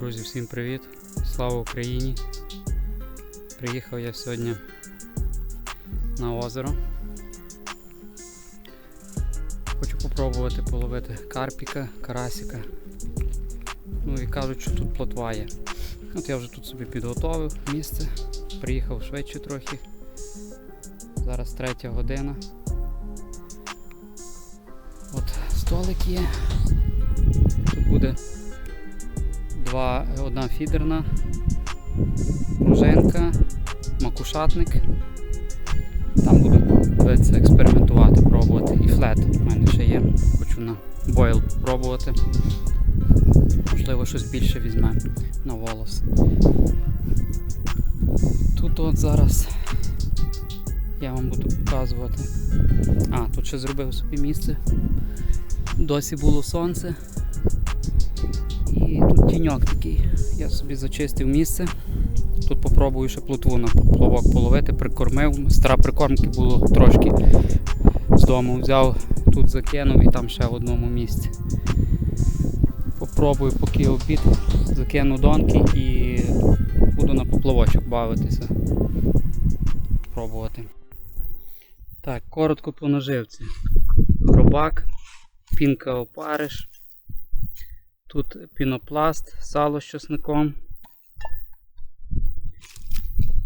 Друзі, всім привіт! Слава Україні! Приїхав я сьогодні на озеро. Хочу попробувати половити карпіка, карасика. Ну і кажуть, що тут плотва є. От я вже тут собі підготовив місце, приїхав швидше трохи. Зараз третя година. От столик є. Тут буде два, одна фідерна, пружинка, макушатник. Там буду дивитися, експериментувати, пробувати. І флет у мене ще є. Хочу на бойл пробувати. Можливо, щось більше візьме на волос. Тут от зараз я вам буду показувати. А, тут ще зробив собі місце. Досі було сонце. І тут тіньок такий. Я собі зачистив місце. Тут попробую ще плотву на плавок половити, прикормив. Стара прикормки було трошки з дому взяв, тут закинув і там ще в одному місці. Попробую, поки обід, закину донки і буду на поплавочок бавитися. Пробувати. Так, коротко по наживці. Хробак, пінка опариш. Тут пінопласт, сало з чесником.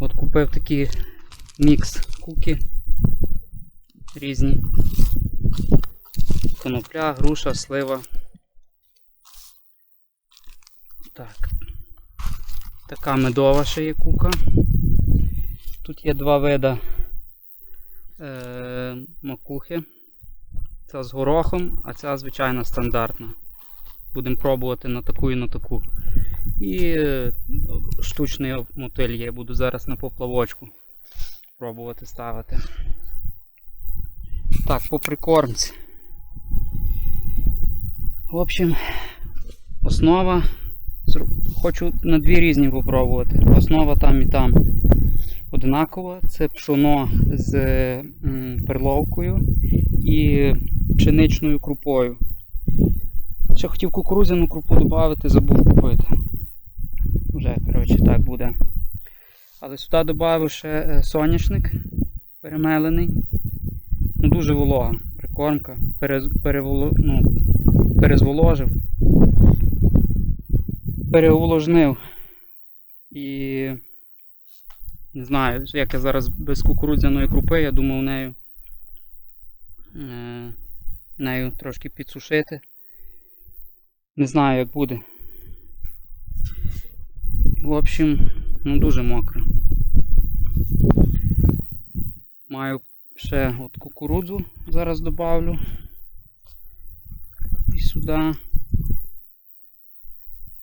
От купив такий мікс куки різні. Конопля, груша, слива. Так. Така медова ще є кука. Тут є два вида е, макухи. Ця з горохом, а ця звичайна стандартна. Будемо пробувати на таку і на таку. І е, штучний мотиль є, буду зараз на поплавочку пробувати ставити. Так, по прикормці. В общем, основа. Хочу на дві різні попробувати. Основа там і там одинакова. Це пшоно з перловкою і пшеничною крупою. Ще хотів кукурудзяну крупу додати, забув купити. Вже, коротше, так буде. Але сюди додав ще е, соняшник перемелений. Ну, дуже волога прикормка. Перез, переволо, ну, перезволожив. Переувложнив. І не знаю, як я зараз без кукурудзяної крупи, я думав нею, е, нею трошки підсушити. Не знаю, як буде. В общем, ну дуже мокро. Маю ще от кукурудзу зараз добавлю. І сюди.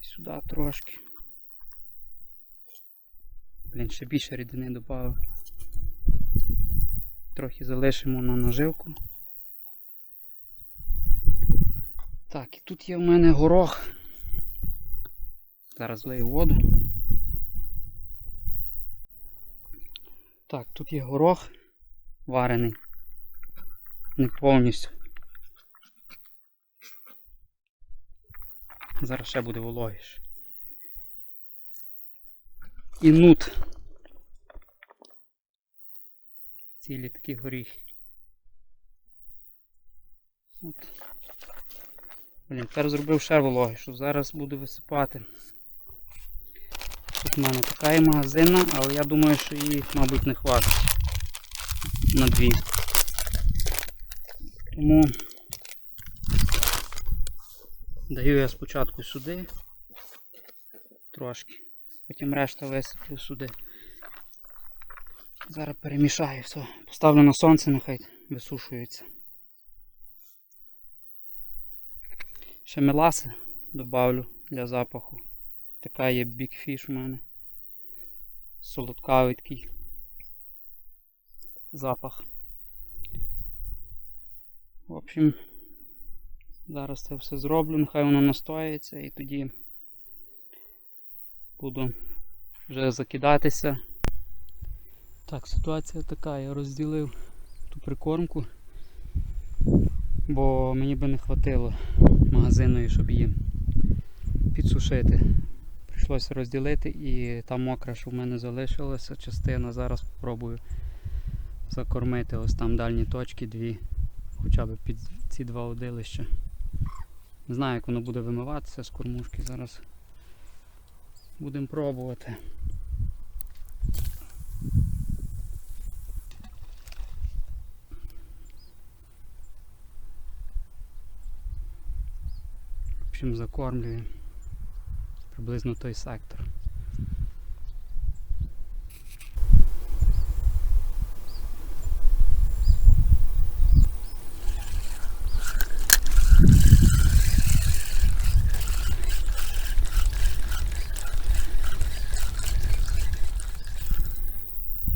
І сюди трошки. Блін, ще більше рідини додав. Трохи залишимо на наживку. Так, і тут є в мене горох. Зараз лию воду. Так, тут є горох варений. Не повністю. Зараз ще буде вологіше. І нут. Цілі такі горіхи. От. Блін, тепер зробив ще вологи, що зараз буду висипати. Тут в мене така є магазинна, але я думаю, що її, мабуть, не хватить на дві. Тому даю я спочатку сюди трошки, потім решта висиплю сюди. Зараз перемішаю все. Поставлю на сонце, нехай висушується. Ще меласи добавлю для запаху. Така є Fish у мене. Солодкавий такий запах. В общем, зараз це все зроблю, нехай воно настоїться і тоді буду вже закидатися. Так, ситуація така, я розділив ту прикормку, бо мені би не хватило магазинної, щоб її підсушити. прийшлося розділити і та мокра, що в мене залишилася частина. Зараз спробую закормити ось там дальні точки, дві, хоча б під ці два удилища. Не знаю, як воно буде вимиватися з кормушки. Зараз будемо пробувати. Общем, закормлюю приблизно той сектор.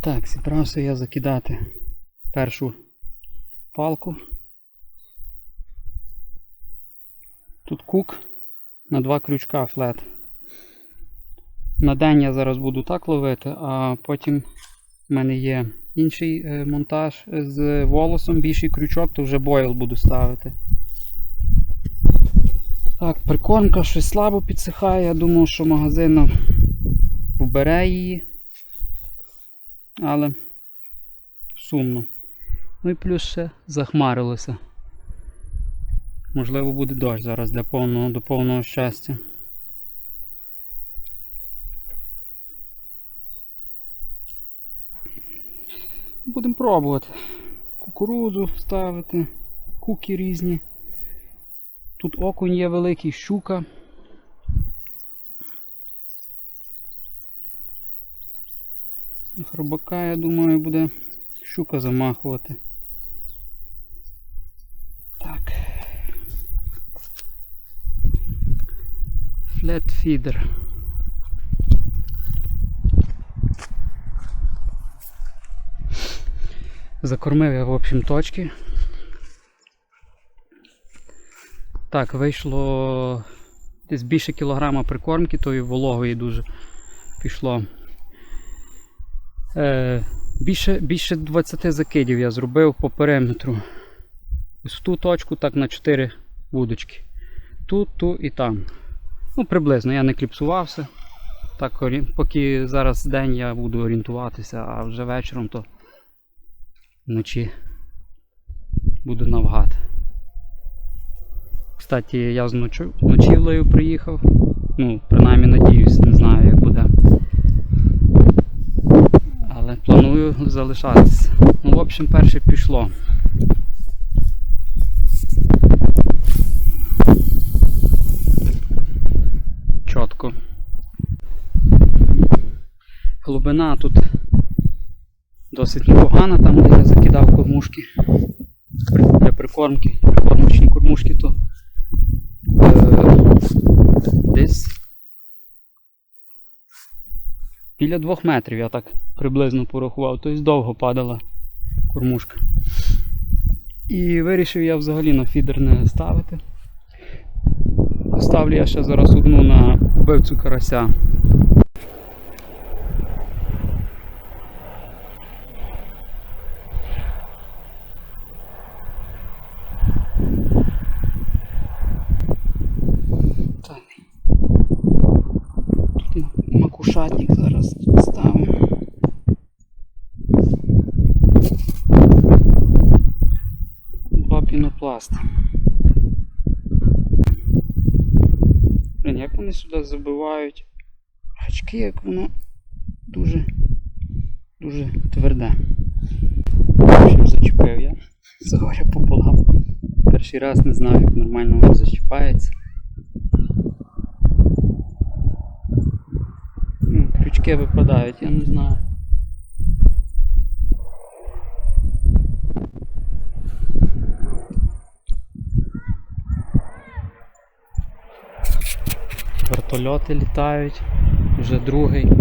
Так, зібрався я закидати першу палку. Тут кук на два крючка флет. На день я зараз буду так ловити, а потім в мене є інший е, монтаж з волосом, більший крючок, то вже бойл буду ставити. Так, прикормка щось слабо підсихає. Я думав, що магазин вбере її. Але сумно. Ну і плюс ще захмарилося. Можливо, буде дощ зараз для повного, до повного щастя. Будемо пробувати. Кукурудзу ставити, куки різні. Тут окунь є великий, щука. Хробака, я думаю, буде щука замахувати. Флет фідер. Закормив я, в общем, точки. Так, вийшло десь більше кілограма прикормки, тої вологої дуже пішло. Е, більше, більше 20 закидів я зробив по периметру. Ось в ту точку, так на 4 вудочки. Тут, ту і там. Ну, приблизно, я не кліпсувався. Так, поки зараз день я буду орієнтуватися, а вже вечором то вночі буду навгад. Кстати, я з ночівлею приїхав. Ну, принаймні надіюсь, не знаю як буде. Але планую залишатися. Ну, в общем, перше пішло. Глибина тут досить непогана, там де я закидав кормушки для прикормки, прикормочні кормушки, то е, десь біля двох метрів я так приблизно порахував, тобто довго падала кормушка. І вирішив я взагалі на фідер не ставити. Ставлю я ще зараз одну на вбивцю карася. Так. Тут макушатник зараз ставимо. Два пінопласти. Блін, як вони сюди забивають гачки, як воно дуже дуже тверде. В общем, зачепив я. Загоря пополам. Перший раз не знаю, як нормально воно зачіпається. Крючки випадають, я не знаю. Вертольоти літають, вже другий.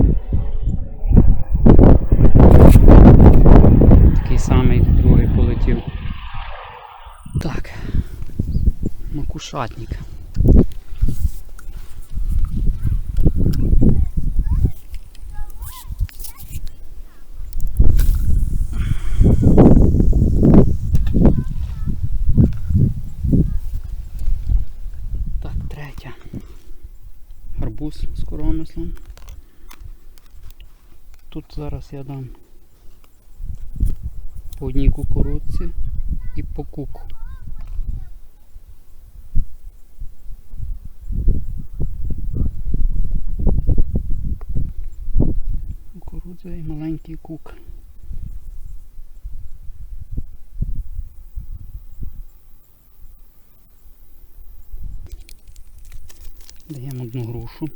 Такий самий другий полетів. Так. Макушатник. 8. Тут зараз я дам по одній кукурудці і по куку. Кукурудза і маленький кук. Даємо одну грушу.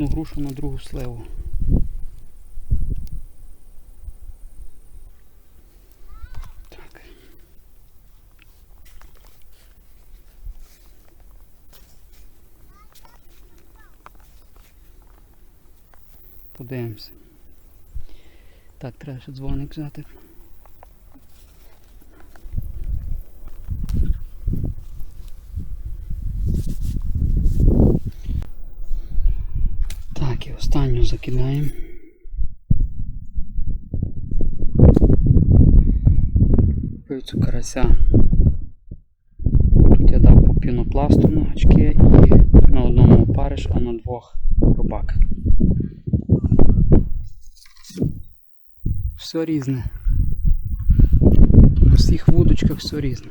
Одну грушу на другу сливу. Так. Подивимося. Так, треба ще дзвоник взяти. Так, і закидаємо. Пивцю карася. Тут я дав по пінопласту на гачки і на одному опариш, а на двох рубак. Все різне. У всіх вудочках все різне.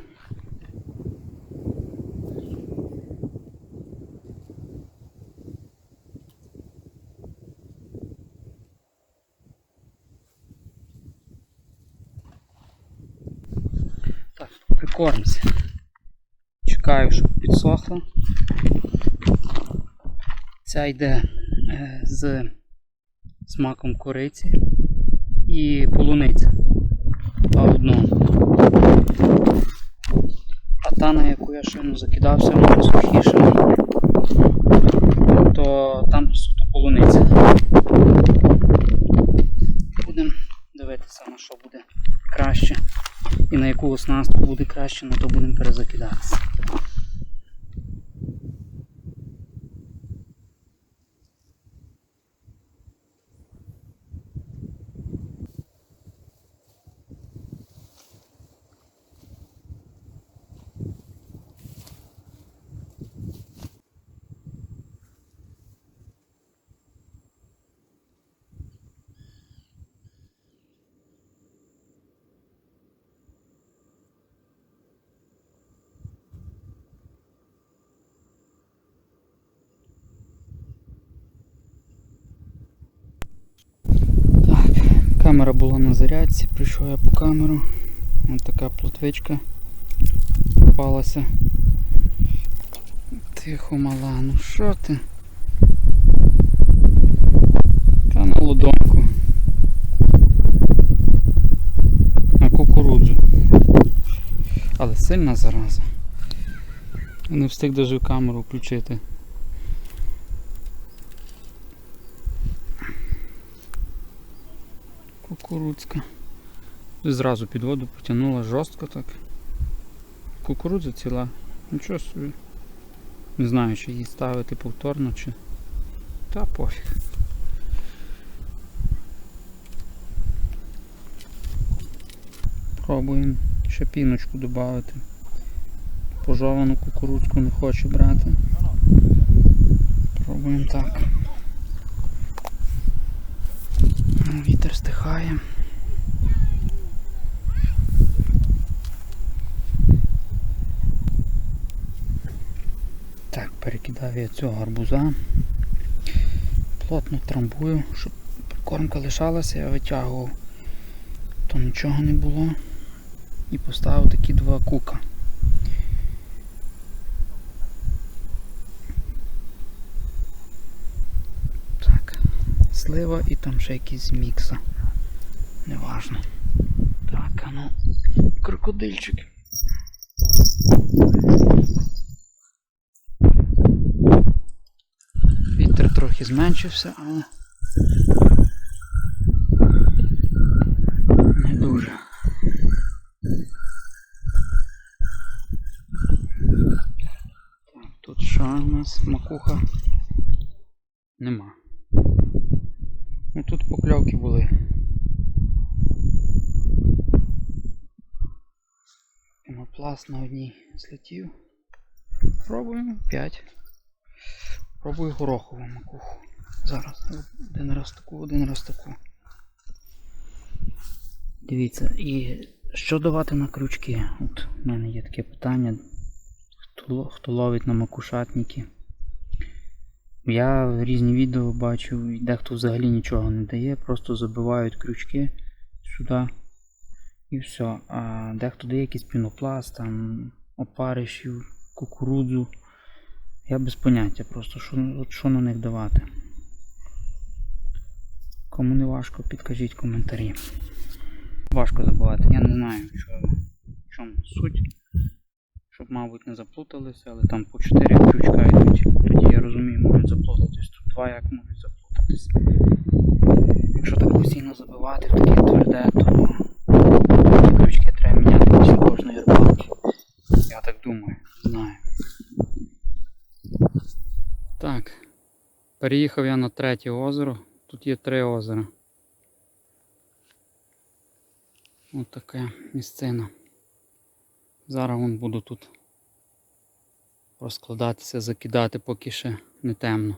Так. Чекаю, щоб підсохла. Ця йде е, з смаком кориці і полуниця. По одному. А та, на яку я шину закидався, вона сухіша, то там суто полуниця. Будемо дивитися, на що буде краще. І на яку оснастку буде краще, ну то будемо перезакидатися. Так, камера була на зарядці, прийшов я по камеру. Ось така плотвичка попалася. Тихо мала, ну що ти? Та на лодоньку. На кукурудзу. Але сильна зараза. Не встиг даже камеру включити. Кукурудзка. Зразу під воду потягнула жорстко так. Кукурудза ціла. Нічого собі. Не знаю, чи її ставити повторно, чи. Та пофіг. Пробуємо ще піночку додати. Пожовану кукурудзку не хочу брати. Пробуємо так. Вітер стихає. Так, перекидаю я цього гарбуза. Плотно трамбую, щоб кормка лишалася, я витягував, то нічого не було. І поставив такі два кука. Так, слива і там ще якісь мікса. Неважно. Так, а ну, крокодильчик. Вітер трохи зменшився, але не дуже. Так, тут що у нас макуха? Нема. Ну тут покльовки були. Пінопласт на одній злетів. Пробуємо 5. Пробую горохову макуху. Зараз. Один раз таку, один раз таку. Дивіться, і що давати на крючки? От в мене є таке питання. Хто, хто ловить на макушатники? Я різні відео бачив, і дехто взагалі нічого не дає, просто забивають крючки сюди і все. А дехто дає якийсь пінопласт, там опаришів, кукурудзу. Я без поняття просто, що, от що на них давати. Кому не важко, підкажіть коментарі. Важко забувати, я не знаю, що, в чому суть. Щоб, мабуть, не заплуталися, але там по 4 крючка йдуть. Тоді я розумію, можуть заплутатись. Тут два як можуть заплутатись. Якщо так постійно забивати таке тверде, то ті крючки треба міняти після кожної рибалки. Я так думаю, знаю. Так. Переїхав я на третє озеро. Тут є три озера. Ось така місцина. Зараз вон буду тут розкладатися, закидати, поки ще не темно.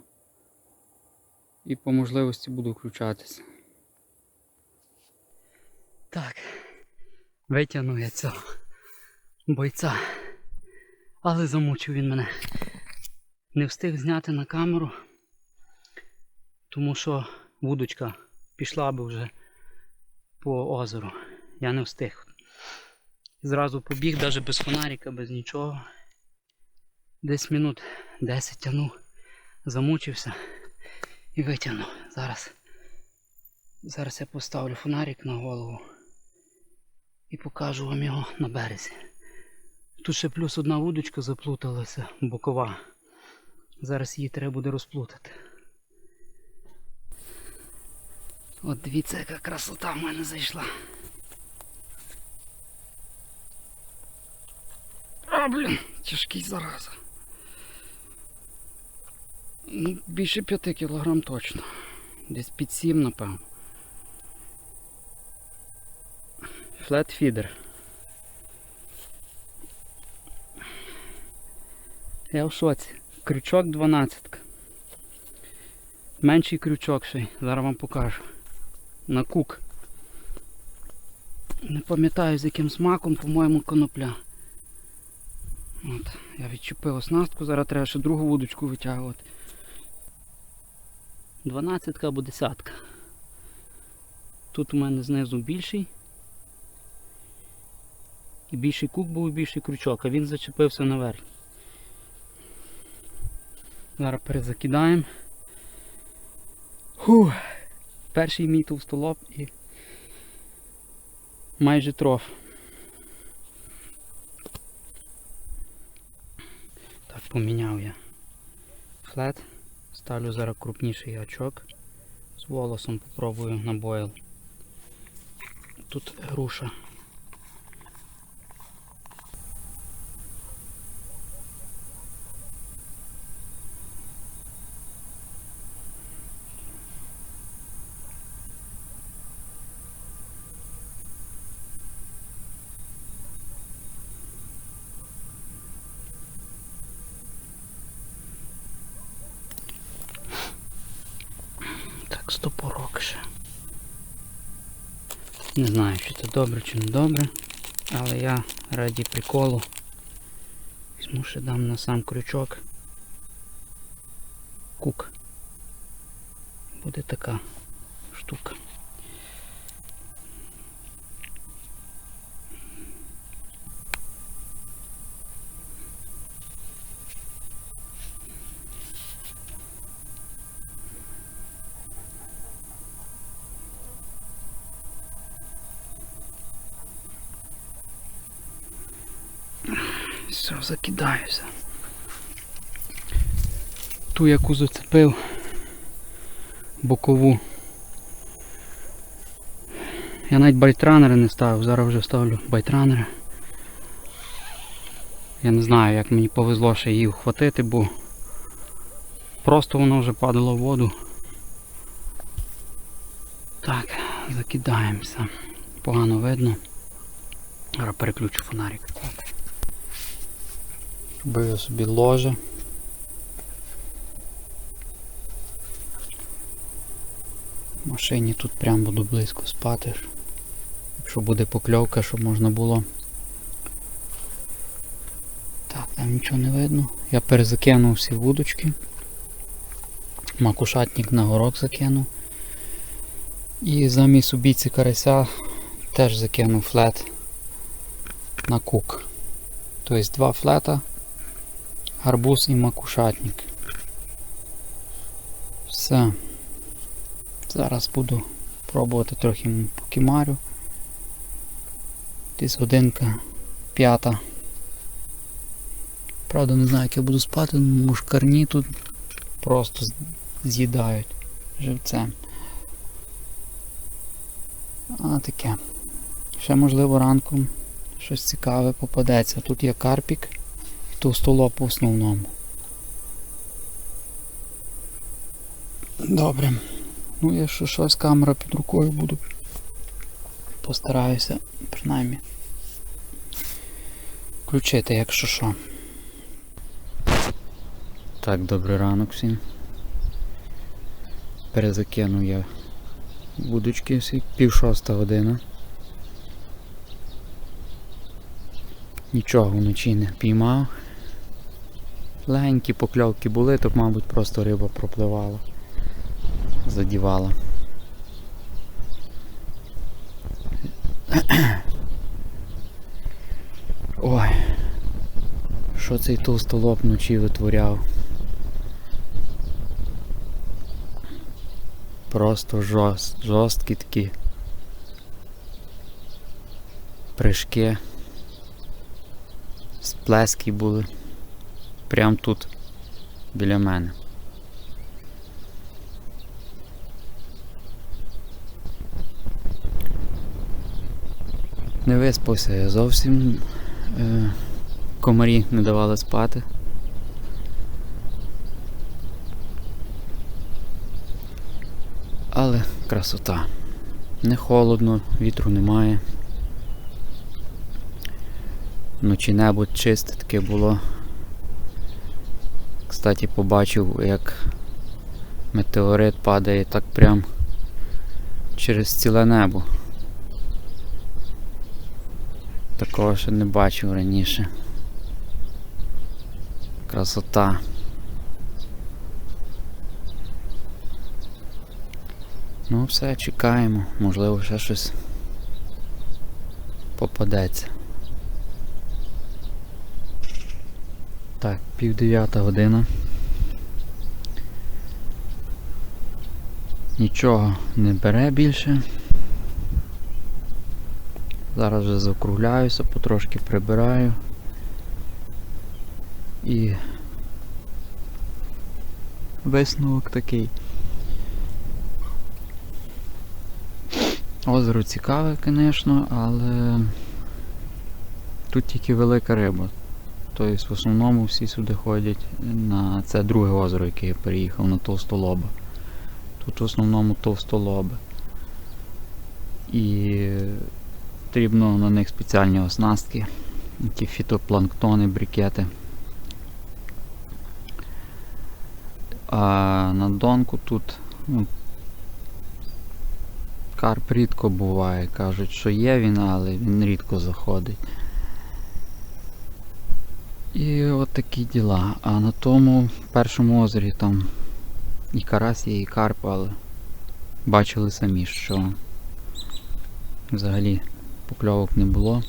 І по можливості буду включатися. Так, витягнув я цього бойця. Але замучив він мене. Не встиг зняти на камеру, тому що вудочка пішла би вже по озеру. Я не встиг. Зразу побіг, навіть без фонарика, без нічого. Десь минут 10 тягнув, замучився і витягнув. Зараз. Зараз я поставлю фонарик на голову і покажу вам його на березі. Тут ще плюс одна вудочка заплуталася, бокова. Зараз її треба буде розплутати. От дивіться, яка красота в мене зайшла. А, блін, тяжкий зараза. Ну, більше 5 кілограм точно. Десь під 7, напевно. Флетфідер. Я в шоці. Крючок 12. Менший крючок ще. Зараз вам покажу. На кук. Не пам'ятаю з яким смаком, по-моєму, конопля. От, я відчепив оснастку, зараз треба ще другу вудочку витягувати. 12 або 10. Тут у мене знизу більший. І більший кук був і більший крючок, а він зачепився наверх. Зараз перезакидаємо. Фух. Перший мій товстолоб і майже троф. Так, поміняв я флет. Ставлю зараз крупніший гачок. З волосом попробую на. Тут груша. Так, стопорок ще. Не знаю, чи це добре, чи не добре. Але я раді приколу. Візьму ще дам на сам крючок. Кук. Буде така штука. Все, закидаюся. Ту, яку зацепив бокову. Я навіть байтранери не ставив, зараз вже ставлю байтранери. Я не знаю, як мені повезло ще її вхватити, бо просто воно вже падало в воду. Так, закидаємося. Погано видно. Зараз переключу фонарик. Так. Зробив я собі ложе. В машині тут прям буду близько спати. Якщо буде покльовка, щоб можна було. Так, там нічого не видно. Я перезакинув всі вудочки. Макушатник на горок закинув. І замість убійці карася теж закинув флет на кук. Тобто два флета, гарбуз і макушатник. Все. Зараз буду пробувати трохи покімарю. Десь годинка п'ята. Правда, не знаю, як я буду спати, ну, мушкарні тут просто з'їдають живцем. А таке. Ще можливо ранком щось цікаве попадеться. Тут є карпік товстолоб в основному. Добре. Ну, якщо щось камера під рукою буду. Постараюся, принаймні. Включити, якщо що. Так, добрий ранок всім. Перезакинув я вудочки всі, пів шоста година. Нічого вночі не піймав. Легенькі покльовки були, то, мабуть, просто риба пропливала, задівала. Ой, що цей товстолоб вночі витворяв? Просто жорст, жорсткі такі прыжки. Сплески були. Прям тут, біля мене. Не виспався я зовсім. Е, комарі не давали спати. Але красота. Не холодно, вітру немає. Вночі небо чисте таке було. Кстати, побачив, як метеорит падає так прям через ціле небо. Такого ще не бачив раніше. Красота. Ну все, чекаємо, можливо ще щось попадеться. Так, пів дев'ята година. Нічого не бере більше. Зараз вже закругляюся, потрошки прибираю. І висновок такий. Озеро цікаве, звісно, але тут тільки велика риба. Тобто в основному всі сюди ходять на це друге озеро, яке я переїхав на Товстолоба. Тут в основному товстолоби. І потрібно на них спеціальні оснастки, ті фітопланктони, брикети. А на донку тут ну, карп рідко буває. Кажуть, що є він, але він рідко заходить. І от такі діла. А на тому першому озері там і карась є, і карп, але бачили самі, що взагалі покльовок не було.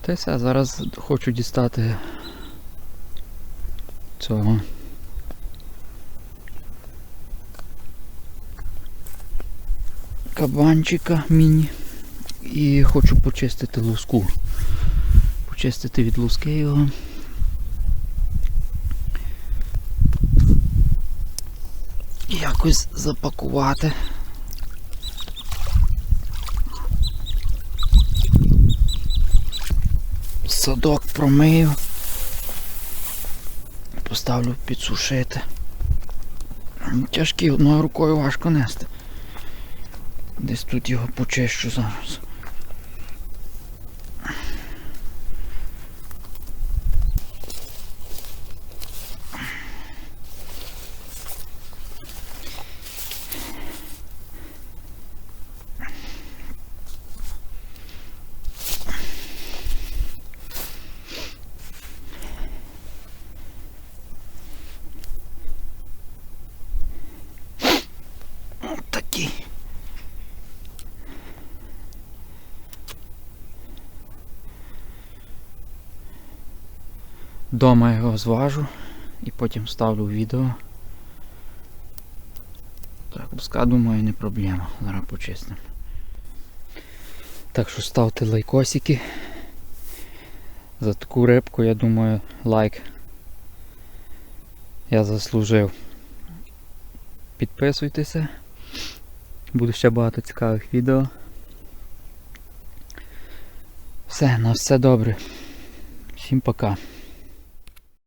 Та й все, зараз хочу дістати цього. Кабанчика міні. І хочу почистити луску. Почистити від луски його. Якось запакувати. Садок промию. Поставлю підсушити. Тяжкий одною рукою важко нести. Десь тут його почищу зараз. Дома його зважу і потім вставлю відео. Так, луска, думаю, не проблема. Зараз почистимо. Так що ставте лайкосики. За таку рибку, я думаю, лайк я заслужив. Підписуйтеся. Буде ще багато цікавих відео. Все, на все добре. Всім пока.